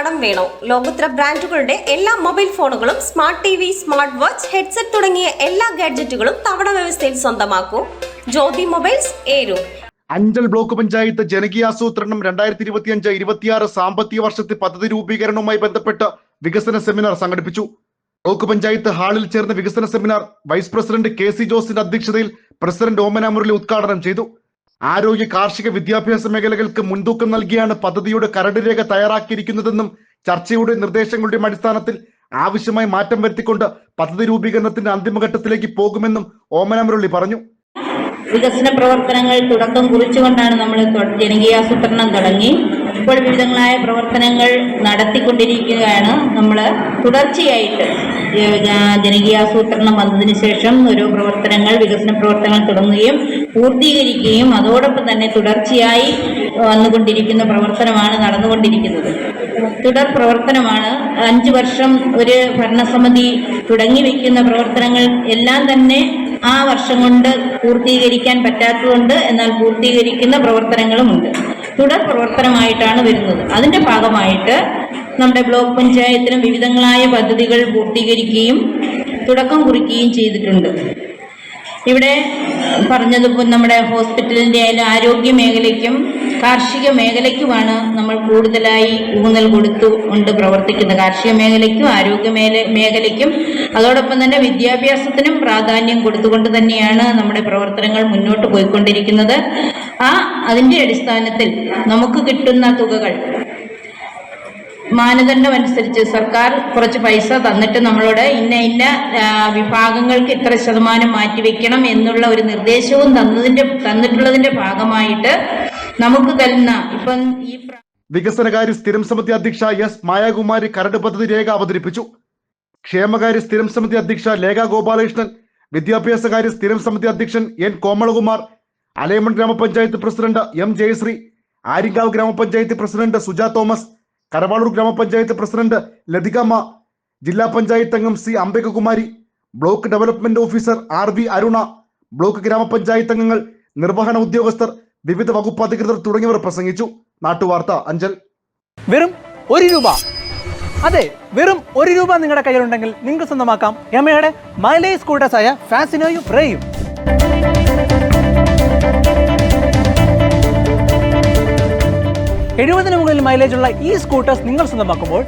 കടം വേണോ? ലോകോത്തര ബ്രാൻഡുകളുടെ എല്ലാ മൊബൈൽ ഫോണുകളും smart T V smart watch headset തുടങ്ങിയ എല്ലാ ഗാഡ്ജറ്റുകളും തവണ വ്യവസ്ഥയിൽ സ്വന്തമാക്കൂ. ജ്യോതി മൊബൈൽസ് ഏരു. അഞ്ചൽ ബ്ലോക്ക് പഞ്ചായത്ത് ജനകീയാസൂത്രണം രണ്ടായിരത്തി ഇരുപത്തിയഞ്ച് ഇരുപത്തിയാറ് സാമ്പത്തിക വർഷത്തെ പദ്ധതി രൂപീകരണവുമായി ബന്ധപ്പെട്ട് വികസന സെമിനാർ സംഘടിപ്പിച്ചു. ബ്ലോക്ക് പഞ്ചായത്ത് ഹാളിൽ ചേർന്ന വികസന seminar vice president K C ജോസിന്റെ അധ്യക്ഷതയിൽ പ്രസിഡന്റ് ഓമന മുരളി ഉദ്ഘാടനം ചെയ്തു. ആരോഗ്യ കാർഷിക വിദ്യാഭ്യാസ മേഖലകൾക്ക് മുൻതൂക്കം നൽകിയാണ് പദ്ധതിയുടെ കരട് രേഖ തയ്യാറാക്കിയിരിക്കുന്നതെന്നും ചർച്ചയുടെ നിർദ്ദേശങ്ങളുടെയും അടിസ്ഥാനത്തിൽ ആവശ്യമായി മാറ്റം വരുത്തിക്കൊണ്ട് പദ്ധതി രൂപീകരണത്തിന്റെ അന്തിമഘട്ടത്തിലേക്ക് പോകുമെന്നും ഓമന മുരളി പറഞ്ഞു. വികസന പ്രവർത്തനങ്ങൾ തുടക്കം കുറിച്ചുകൊണ്ടാണ് നമ്മൾ ജനകീയാസൂത്രണം തുടങ്ങി. ഇപ്പോൾ വിവിധങ്ങളായ പ്രവർത്തനങ്ങൾ നടത്തിക്കൊണ്ടിരിക്കുകയാണ്. നമ്മൾ തുടർച്ചയായിട്ട് ജനകീയാസൂത്രണം വന്നതിന് ശേഷം ഓരോ പ്രവർത്തനങ്ങൾ വികസന പ്രവർത്തനങ്ങൾ തുടങ്ങുകയും പൂർത്തീകരിക്കുകയും അതോടൊപ്പം തന്നെ തുടർച്ചയായി വന്നുകൊണ്ടിരിക്കുന്ന പ്രവർത്തനമാണ് നടന്നുകൊണ്ടിരിക്കുന്നത്. തുടർ പ്രവർത്തനമാണ്. അഞ്ചു വർഷം ഒരു ഭരണസമിതി തുടങ്ങി വെക്കുന്ന പ്രവർത്തനങ്ങൾ എല്ലാം തന്നെ ആ വർഷം കൊണ്ട് പൂർത്തീകരിക്കാൻ പറ്റാത്തതുകൊണ്ട് എന്നാൽ പൂർത്തീകരിക്കുന്ന പ്രവർത്തനങ്ങളുമുണ്ട് തുടർ പ്രവർത്തനമായിട്ടാണ് വരുന്നത്. അതിന്റെ ഭാഗമായിട്ട് നമ്മുടെ ബ്ലോക്ക് പഞ്ചായത്തിനും വിവിധങ്ങളായ പദ്ധതികൾ പൂർത്തീകരിക്കുകയും തുടക്കം കുറിക്കുകയും ചെയ്തിട്ടുണ്ട്. ഇവിടെ പറഞ്ഞതുപോലെ നമ്മുടെ ഹോസ്പിറ്റലിന്റെ ആയാലും ആരോഗ്യ മേഖലയ്ക്കും കാർഷിക മേഖലയ്ക്കുമാണ് നമ്മൾ കൂടുതലായി ഊന്നൽ കൊടുത്തു കൊണ്ട് പ്രവർത്തിക്കുന്നത് കാർഷിക മേഖലയ്ക്കും ആരോഗ്യ മേല മേഖലയ്ക്കും. അതോടൊപ്പം തന്നെ വിദ്യാഭ്യാസത്തിനും പ്രാധാന്യം കൊടുത്തുകൊണ്ട് തന്നെയാണ് നമ്മുടെ പ്രവർത്തനങ്ങൾ മുന്നോട്ട് പോയിക്കൊണ്ടിരിക്കുന്നത്. ആ അതിന്റെ അടിസ്ഥാനത്തിൽ നമുക്ക് കിട്ടുന്ന തുകകൾ മാനദണ്ഡം അനുസരിച്ച് സർക്കാർ കുറച്ച് പൈസ തന്നിട്ട് നമ്മളോട് ഇന്ന ഇന്ന വിഭാഗങ്ങൾക്ക് ഇത്ര ശതമാനം മാറ്റിവെക്കണം എന്നുള്ള ഒരു നിർദ്ദേശവും തന്നതിന്റെ തന്നിട്ടുള്ളതിന്റെ ഭാഗമായിട്ട് നമുക്ക് തരുന്ന ഇപ്പം ഈ വികസനകാര്യ സ്ഥിരം സമിതി അധ്യക്ഷ എസ്. മായാകുമാരി കരട് പദ്ധതി രേഖ അവതരിപ്പിച്ചു. ക്ഷേമകാര്യ സ്ഥിരം സമിതി അധ്യക്ഷ ലേഖ ഗോപാലകൃഷ്ണൻ വിദ്യാഭ്യാസകാര്യ സ്ഥിരം സമിതി അധ്യക്ഷൻ എൻ. കോമളകുമാർ അലയമൺ ഗ്രാമപഞ്ചായത്ത് പ്രസിഡന്റ് എം. ജയശ്രീ ആര്യങ്കാവ് ഗ്രാമപഞ്ചായത്ത് പ്രസിഡന്റ് സുജാ തോമസ് കരവാളൂർ ഗ്രാമപഞ്ചായത്ത് പ്രസിഡന്റ് ലതികമ്മ ജില്ലാ പഞ്ചായത്ത് അംഗം C Ambikakumari block development officer R V Aruna block ഗ്രാമപഞ്ചായത്ത് അംഗങ്ങൾ നിർവഹണ ഉദ്യോഗസ്ഥർ വിവിധ വകുപ്പ് അധികൃതർ തുടങ്ങിയവർ പ്രസംഗിച്ചു. നാട്ടുവാർത്ത അഞ്ചൽ. വെറും ഒരു രൂപ. അതെ വെറും ഒരു രൂപ നിങ്ങളുടെ കയ്യിലുണ്ടെങ്കിൽ നിങ്ങൾക്ക് സ്വന്തമാക്കാം. യമയുടെ മൈലേജ് സ്കൂട്ടേഴ്സായ ഫാസിനോയും റേയും. എഴുപതിന് മുകളിൽ മൈലേജ് ഉള്ള ഈ സ്കൂട്ടേഴ്സ് നിങ്ങൾ സ്വന്തമാക്കുമ്പോൾ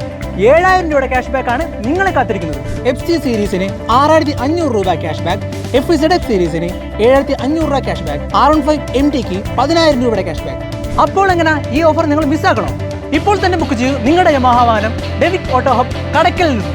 ഏഴായിരം രൂപയുടെ ക്യാഷ് ബാക്ക് ആണ് നിങ്ങളെ കാത്തിരിക്കുന്നത്. എഫ് സി സീരീസിന് ആറായിരത്തി അഞ്ഞൂറ് രൂപ cash back F Z F സീരീസിന് ഏഴായിരത്തി അഞ്ഞൂറ് രൂപ cashback R one five M tick പതിനായിരം രൂപയുടെ ക്യാഷ് ബാക്ക് അപ്പോൾ എങ്ങനെ ഈ ഓഫർ നിങ്ങൾ മിസ്സാക്കണോ ഇപ്പോൾ തന്നെ ബുക്ക് ചെയ്യൂ നിങ്ങളുടെ മഹാവാനം ഡെവിക് ഓട്ടോ ഹബ് കടക്കൽ നിന്നും.